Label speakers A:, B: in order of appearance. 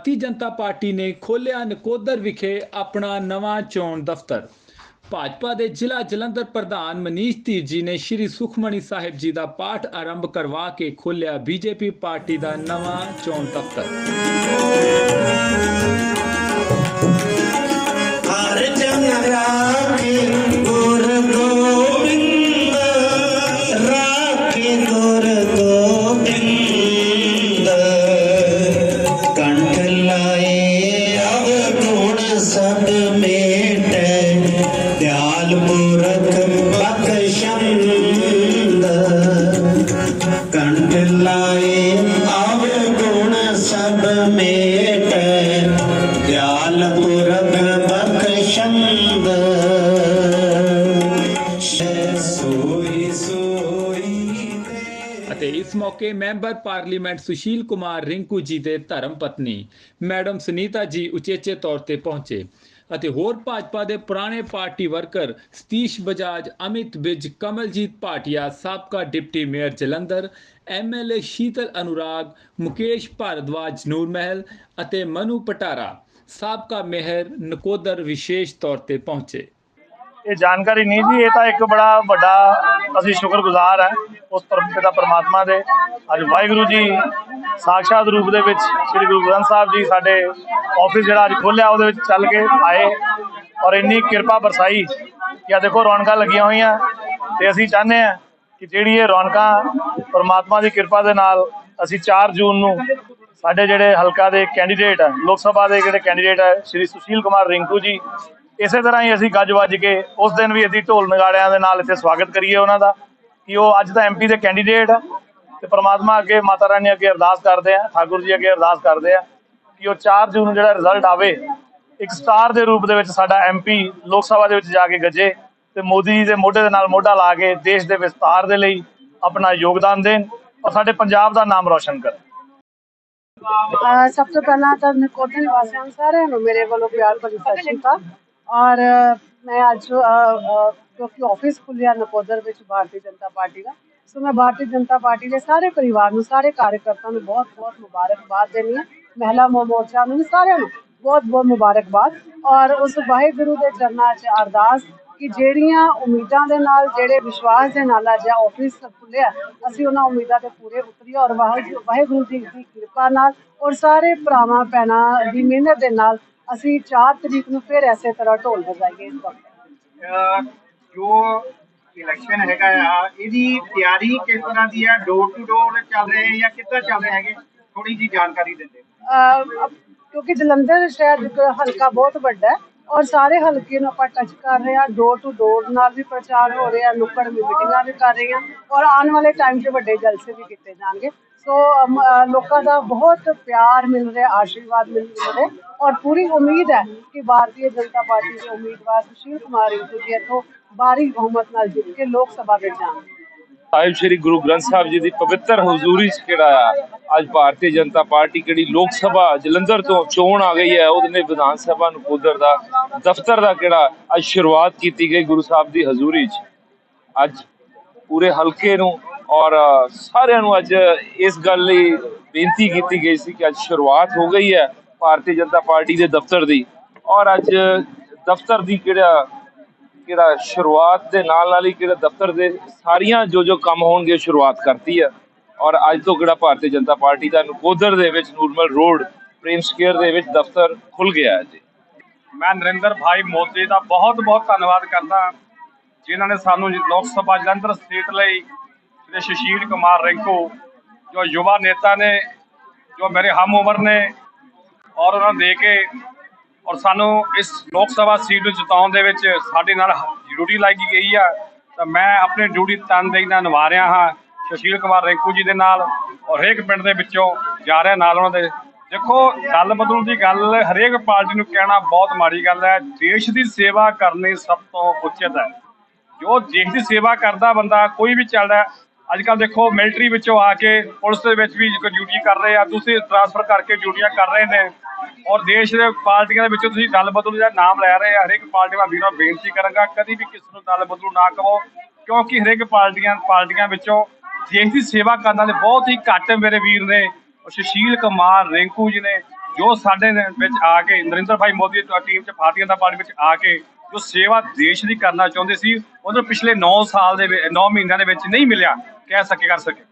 A: Bharatiya Janata party ਨੇ ਖੋਲ੍ਹਿਆ ਨਕੋਦਰ ਵਿਖੇ ਆਪਣਾ ਨਵਾਂ ਚੋਣ ਦਫ਼ਤਰ। ਭਾਜਪਾ ਦੇ ਜ਼ਿਲ੍ਹਾ ਜਲੰਧਰ ਪ੍ਰਧਾਨ ਮਨੀਸ਼ ਧੀਰ ਜੀ ਨੇ ਸ਼੍ਰੀ ਸੁਖਮਣੀ ਸਾਹਿਬ ਜੀ ਦਾ ਪਾਠ ਆਰੰਭ ਕਰਵਾ ਕੇ ਖੋਲ੍ਹਿਆ ਬੀਜੇਪੀ ਪਾਰਟੀ ਦਾ ਨਵਾਂ ਚੋਣ ਦਫ਼ਤਰ।
B: ਹਰ ਜਨ ਗੁਣ ਸਭ ਮੇਟੈ ਦਿਆਲ ਮੂਰਖ ਬਖਸ਼ੰਦ ਕੰਠ ਲਾਏ ਅਵ ਗੁਣ ਸਭ ਮੇਟੈ ਦਿਆਲ ਪੁਰਖ ਤੇ
A: ਇਸ ਮੌਕੇ ਮੈਂਬਰ ਪਾਰਲੀਮੈਂਟ ਸੁਸ਼ੀਲ ਕੁਮਾਰ ਰਿੰਕੂ ਜੀ ਦੇ ਧਰਮ ਪਤਨੀ, ਮੈਡਮ ਸੁਨੀਤਾ ਜੀ ਉਚੇਚੇ ਤੌਰ ਤੇ ਪਹੁੰਚੇ ਅਤੇ ਹੋਰ ਭਾਜਪਾ ਦੇ ਪੁਰਾਣੇ ਪਾਰਟੀ ਵਰਕਰ ਸਤੀਸ਼ ਬਜਾਜ, ਅਮਿਤ ਵਿਜ ਕਮਲਜੀਤ ਭਾਟੀਆ, ਸਾਬਕਾ deputy mayor Jalandhar M L A Sheetal Anurag, Mukesh Bhardwaj, Noor Mahal ਅਤੇ ਮਨੂ ਪਟਾਰਾ, ਸਾਬਕਾ ਮੇਅਰ ਨਕੋਦਰ ਵਿਸ਼ੇਸ਼ ਤੌਰ ਤੇ ਪਹੁੰਚੇ।
C: ਇਹ ਜਾਣਕਾਰੀ ਨਹੀਂ ਜੀ, ਇਹ ਤਾਂ ਇੱਕ ਬੜਾ ਵੱਡਾ ਅਸੀਂ ਸ਼ੁਕਰਗੁਜ਼ਾਰ ਹੈ ਉਸ ਪਰਮ ਪਿਤਾ ਪਰਮਾਤਮਾ ਦੇ। ਅੱਜ ਵਾਹਿਗੁਰੂ ਜੀ ਸਾਖਸ਼ਾਤ ਰੂਪ ਦੇ ਵਿੱਚ ਸ੍ਰੀ ਗੁਰੂ ਗ੍ਰੰਥ ਸਾਹਿਬ ਜੀ ਸਾਡੇ ਆਫਿਸ ਜਿਹੜਾ ਅੱਜ ਖੋਲ੍ਹਿਆ, ਉਹਦੇ ਵਿੱਚ ਚੱਲ ਕੇ ਆਏ ਔਰ ਇੰਨੀ ਕਿਰਪਾ ਬਰਸਾਈ ਕਿ ਆ ਦੇਖੋ ਰੌਣਕਾਂ ਲੱਗੀਆਂ ਹੋਈਆਂ ਤੇ ਅਸੀਂ ਚਾਹੁੰਦੇ ਹਾਂ ਕਿ ਜਿਹੜੀ ਇਹ ਰੌਣਕਾਂ ਪਰਮਾਤਮਾ ਦੀ ਕਿਰਪਾ ਦੇ ਨਾਲ ਅਸੀਂ 4 ਜੂਨ ਨੂੰ ਸਾਡੇ ਜਿਹੜੇ ਹਲਕਾ ਦੇ ਕੈਂਡੀਡੇਟ ਹੈ ਲੋਕ ਸਭਾ ਦੇ ਜਿਹੜੇ ਕੈਂਡੀਡੇਟ ਹੈ ਸ਼੍ਰੀ ਸੁਸ਼ੀਲ ਕੁਮਾਰ ਰਿੰਕੂ ਜੀ ਇਸੇ ਤਰ੍ਹਾਂ ਹੀ ਅਸੀਂ ਗੱਜ ਵੱਜ ਕੇ ਉਸ ਦਿਨ ਵੀ ਅਸੀਂ ਢੋਲ ਨਗਾੜਿਆਂ ਦੇ ਨਾਲ ਇੱਥੇ ਸਵਾਗਤ ਕਰੀਏ ਉਹਨਾਂ ਦਾ ਕਿ ਉਹ ਅੱਜ ਦਾ ਐਮਪੀ ਦੇ ਕੈਂਡੀਡੇਟ ਆ ਤੇ ਪ੍ਰਮਾਤਮਾ ਅੱਗੇ, ਮਾਤਾ ਰਾਣੀ ਅੱਗੇ ਅਰਦਾਸ ਕਰਦੇ ਆ, ਠਾਕੁਰ ਜੀ ਅੱਗੇ ਅਰਦਾਸ ਕਰਦੇ ਆ ਕਿ ਉਹ 4 ਜੂਨ ਨੂੰ ਜਿਹੜਾ ਰਿਜ਼ਲਟ ਆਵੇ, ਇੱਕ ਸਟਾਰ ਦੇ ਰੂਪ ਦੇ ਵਿੱਚ ਸਾਡਾ ਐਮਪੀ ਲੋਕ ਸਭਾ ਦੇ ਵਿੱਚ ਜਾ ਕੇ ਗੱਜੇ ਤੇ ਮੋਦੀ ਜੀ ਦੇ ਮੋਢੇ ਦੇ ਨਾਲ ਮੋਢਾ ਲਾ ਕੇ ਦੇਸ਼ ਦੇ ਵਿਸਤਾਰ ਦੇ ਲਈ ਆਪਣਾ ਯੋਗਦਾਨ ਦੇਣ ਔਰ ਸਾਡੇ ਪੰਜਾਬ ਦਾ ਨਾਮ ਰੌਸ਼ਨ ਕਰਨ।
D: ਸਭ ਤੋਂ ਪਹਿਲਾਂ ਤਾਂ ਨਕੋਦਰ ਨਿਵਾਸੀਆਂ ਸਾਰਿਆਂ ਨੂੰ ਮੇਰੇ ਵੱਲੋਂ ਪਿਆਰ ਭਰੀ ਸਤਿ ਸ਼੍ਰੀ ਅਕਾਲ। ਔਰ ਮੈਂ ਅੱਜ ਕਿਉਂਕਿ ਆਫਿਸ ਖੁੱਲਿਆ ਨਕੋਦਰ ਵਿੱਚ ਭਾਰਤੀ ਜਨਤਾ ਪਾਰਟੀ ਦਾ, ਸੋ ਮੈਂ ਭਾਰਤੀ ਜਨਤਾ ਪਾਰਟੀ ਦੇ ਸਾਰੇ ਪਰਿਵਾਰ ਨੂੰ, ਸਾਰੇ ਕਾਰਜਕਰਤਾਵਾਂ ਨੂੰ ਬਹੁਤ ਬਹੁਤ ਮੁਬਾਰਕਬਾਦ ਦਿੰਦੀ ਹਾਂ। ਮਹਿਲਾ ਮੋਰਚਾ ਨੂੰ, ਸਾਰਿਆਂ ਨੂੰ ਬਹੁਤ ਬਹੁਤ ਮੁਬਾਰਕਬਾਦ। ਔਰ ਉਸ ਵਾਹਿਗੁਰੂ ਦੇ ਚਰਨਾਂ 'ਚ ਅਰਦਾਸ ਕਿ ਜਿਹੜੀਆਂ ਉਮੀਦਾਂ ਦੇ ਨਾਲ, ਜਿਹੜੇ ਵਿਸ਼ਵਾਸ ਦੇ ਨਾਲ ਅੱਜ ਆਫਿਸ ਖੁੱਲਿਆ ਅਸੀਂ ਉਹਨਾਂ ਉਮੀਦਾਂ ਤੇ ਪੂਰੇ ਉਤਰੀਏ ਔਰ ਵਾਹਿਗੁਰੂ ਵਾਹਿਗੁਰੂ ਜੀ ਦੀ ਕਿਰਪਾ ਨਾਲ ਔਰ ਸਾਰੇ ਭਰਾਵਾਂ, ਭੈਣਾਂ ਦੀ ਮਿਹਨਤ ਦੇ ਨਾਲ ਅਸੀਂ 4 ਤਰੀਕ ਨੂੰ ਫਿਰ ਐਸੇ ਤਰ੍ਹਾਂ ਢੋਲ ਵਜਾਈਏ ਇਸ ਵਕਤ।
E: ਜੋ ਇਲੈਕਸ਼ਨ ਹੈਗਾ ਆ ਇਹਦੀ ਤਿਆਰੀ ਕਿਸ ਤਰ੍ਹਾਂ ਦੀ ਆ? ਡੋਰ ਟੂ ਡੋਰ ਚੱਲ ਰਹੇ ਜਾਂ ਕਿੱਦਾਂ ਚੱਲ ਰਹੇ ਹੈਗੇ? ਥੋੜੀ ਜੀ ਜਾਣਕਾਰੀ ਦਿੰਦੇ।
D: ਕਿਉਂਕਿ ਜਲੰਧਰ ਸ਼ਹਿਰ ਹਲਕਾ ਬਹੁਤ ਵੱਡਾ ਹੈ। ਔਰ ਸਾਰੇ ਹਲਕੇ ਨੂੰ ਆਪਾਂ ਟੱਚ ਕਰ ਰਹੇ ਹਾਂ ਡੋਰ ਟੂ ਡੋਰ ਨਾਲ ਵੀ ਪ੍ਰਚਾਰ ਹੋ ਰਿਹਾ ਨੁੱਕੜ ਮੀਟਿੰਗਾਂ ਵੀ ਕਰ ਰਹੇ ਹਾਂ ਔਰ ਆਉਣ ਵਾਲੇ ਟਾਈਮ 'ਚ ਵੱਡੇ ਜਲਸੇ ਵੀ ਕੀਤੇ ਜਾਣਗੇ। ਸੋ ਲੋਕਾਂ ਦਾ ਬਹੁਤ ਪਿਆਰ ਮਿਲ ਰਿਹਾ, ਆਸ਼ੀਰਵਾਦ ਮਿਲ ਰਿਹਾ ਔਰ ਪੂਰੀ ਉਮੀਦ ਹੈ ਕਿ ਭਾਰਤੀ ਜਨਤਾ ਪਾਰਟੀ ਦੇ ਉਮੀਦਵਾਰ ਸੁਸ਼ੀਲ ਕੁਮਾਰ ਜੀ ਇੱਥੋਂ ਭਾਰੀ ਬਹੁਮਤ ਨਾਲ ਜਿੱਤ ਕੇ ਲੋਕ ਸਭਾ ਵਿੱਚ ਜਾਣਗੇ।
F: ਸਾਹਿਬ ਸ੍ਰੀ ਗੁਰੂ ਗ੍ਰੰਥ ਸਾਹਿਬ ਜੀ ਦੀ ਪਵਿੱਤਰ ਹਜ਼ੂਰੀ 'ਚ ਕਿਹੜਾ ਅੱਜ ਭਾਰਤੀ ਜਨਤਾ ਪਾਰਟੀ ਕਿਹੜੀ ਲੋਕ ਸਭਾ ਜਲੰਧਰ ਤੋਂ ਚੋਣ ਆ ਗਈ ਹੈ, ਉਹਦੇ ਵਿਧਾਨ ਸਭਾ ਨੂੰ ਕੁਦਰ ਦਾ, ਦਫ਼ਤਰ ਦਾ ਕਿਹੜਾ ਅੱਜ ਸ਼ੁਰੂਆਤ ਕੀਤੀ ਗਈ ਗੁਰੂ ਸਾਹਿਬ ਦੀ ਹਜ਼ੂਰੀ 'ਚ। ਅੱਜ ਪੂਰੇ ਹਲਕੇ ਨੂੰ ਔਰ ਸਾਰਿਆਂ ਨੂੰ ਅੱਜ ਇਸ ਗੱਲ ਲਈ ਬੇਨਤੀ ਕੀਤੀ ਗਈ ਸੀ ਕਿ ਅੱਜ ਸ਼ੁਰੂਆਤ ਹੋ ਗਈ ਹੈ ਭਾਰਤੀ ਜਨਤਾ ਪਾਰਟੀ ਦੇ ਦਫ਼ਤਰ ਦੀ। ਔਰ ਅੱਜ ਦਫ਼ਤਰ ਦੀ ਕਿਹੜਾ ਕਿਹੜਾ ਸ਼ੁਰੂਆਤ ਦੇ ਨਾਲ ਨਾਲ ਹੀ ਕਿਹੜਾ ਦਫ਼ਤਰ ਦੇ ਸਾਰੀਆਂ ਜੋ ਜੋ ਕੰਮ ਹੋਣਗੇ ਸ਼ੁਰੂਆਤ ਕਰਤੀ ਹੈ ਔਰ ਅੱਜ ਤੋਂ ਕਿਹੜਾ ਭਾਰਤੀ ਜਨਤਾ ਪਾਰਟੀ ਦਾ ਨਕੋਦਰ ਦੇ ਵਿੱਚ ਨੂਰਮਲ ਰੋਡ, ਪ੍ਰੇਮ ਸਕੁਅਰ ਦੇ ਵਿੱਚ ਦਫ਼ਤਰ ਖੁੱਲ ਗਿਆ ਹੈ ਜੀ।
C: ਮੈਂ ਨਰਿੰਦਰ ਭਾਈ ਮੋਦੀ ਦਾ ਬਹੁਤ ਬਹੁਤ ਧੰਨਵਾਦ ਕਰਦਾ ਜਿਨ੍ਹਾਂ ਨੇ ਸਾਨੂੰ ਲੋਕ ਸਭਾ ਜਲੰਧਰ ਸੀਟ ਲਈ ਜਿਹੜੇ ਸੁਸ਼ੀਲ ਕੁਮਾਰ ਰਿੰਕੂ, ਜੋ ਯੁਵਾ ਨੇਤਾ ਨੇ, ਜੋ ਮੇਰੇ ਹਮ ਉਮਰ ਨੇ, ਔਰ ਉਹਨਾਂ ਨੂੰ ਦੇ ਕੇ ਔਰ ਸਾਨੂੰ ਇਸ ਲੋਕ ਸਭਾ ਸੀਟ ਨੂੰ ਜਿਤਾਉਣ ਦੇ ਵਿੱਚ ਸਾਡੇ ਨਾਲ ਡਿਊਟੀ ਲਾਈ ਗਈ ਆ। ਤਾਂ ਮੈਂ ਆਪਣੀ ਡਿਊਟੀ ਤਨਦੇਹੀ ਨਾਲ ਨਿਭਾ ਰਿਹਾ ਹਾਂ। ਸੁਸ਼ੀਲ ਕੁਮਾਰ ਰਿੰਕੂ ਜੀ ਦੇ ਨਾਲ ਔਰ ਹਰੇਕ ਪਿੰਡ ਦੇ ਵਿੱਚੋਂ ਜਾ ਰਿਹਾ ਨਾਲ ਉਹਨਾਂ ਦੇ। ਦੇਖੋ, ਗੱਲ ਬਦਲਣ ਦੀ ਗੱਲ, ਹਰੇਕ ਪਾਰਟੀ ਨੂੰ ਕਹਿਣਾ ਬਹੁਤ ਮਾੜੀ ਗੱਲ ਹੈ। ਦੇਸ਼ ਦੀ ਸੇਵਾ ਕਰਨੀ ਸਭ ਤੋਂ ਉਚਿਤ ਹੈ। ਜੋ ਦੇਸ਼ ਦੀ ਸੇਵਾ ਕਰਦਾ ਬੰਦਾ ਕੋਈ ਵੀ ਚੱਲਦਾ ਅੱਜ ਕੱਲ ਦੇਖੋ, ਮਿਲਟਰੀ ਵਿੱਚੋਂ ਆ ਕੇ ਪੁਲਿਸ ਦੇ ਵਿੱਚ ਵੀ ਡਿਊਟੀ ਕਰ ਰਹੇ ਆ। ਤੁਸੀਂ ਟ੍ਰਾਂਸਫਰ ਕਰਕੇ ਡਿਊਟੀਆਂ ਕਰ ਰਹੇ ਨੇ। ਔਰ ਦੇਸ਼ ਦੇ ਪਾਰਟੀਆਂ ਦੇ ਵਿੱਚੋਂ ਤੁਸੀਂ ਦਲ ਬਦਲੂ ਦਾ ਨਾਮ ਲੈ ਰਹੇ ਆ। ਹਰੇਕ ਪਾਰਟੀ ਦਾ ਵੀਰਾਂ ਬੇਨਤੀ ਕਰਾਂਗਾ, ਕਦੀ ਵੀ ਕਿਸੇ ਨੂੰ ਦਲ ਬਦਲੂ ਨਾ ਕਹੋ, ਕਿਉਂਕਿ ਹਰੇਕ ਪਾਰਟੀਆਂ ਪਾਰਟੀਆਂ ਵਿੱਚੋਂ ਦੇਸ਼ ਦੀ ਸੇਵਾ ਕਰਨ ਵਾਲੇ ਬਹੁਤ ਹੀ ਘੱਟ ਮੇਰੇ ਵੀਰ ਨੇ ਸੁਸ਼ੀਲ ਕੁਮਾਰ ਰਿੰਕੂ ਜੀ ਨੇ,
G: ਜੋ ਸਾਡੇ ਵਿੱਚ ਆ ਕੇ, ਨਰਿੰਦਰ ਭਾਈ ਮੋਦੀ ਦੀ ਟੀਮ ਚ ਭਾਰਤੀ ਜਨਤਾ ਪਾਰਟੀ ਵਿੱਚ ਆ ਕੇ, ਜੋ ਸੇਵਾ ਦੇਸ਼ ਦੀ ਕਰਨਾ ਚਾਹੁੰਦੇ ਸੀ, ਉਹਨੂੰ ਪਿਛਲੇ 9 ਸਾਲ ਦੇ 9 ਮਹੀਨਿਆਂ ਦੇ ਵਿੱਚ ਨਹੀਂ ਮਿਲਿਆ, ਕਹਿ ਸਕੇ, ਕਰ ਸਕੇ।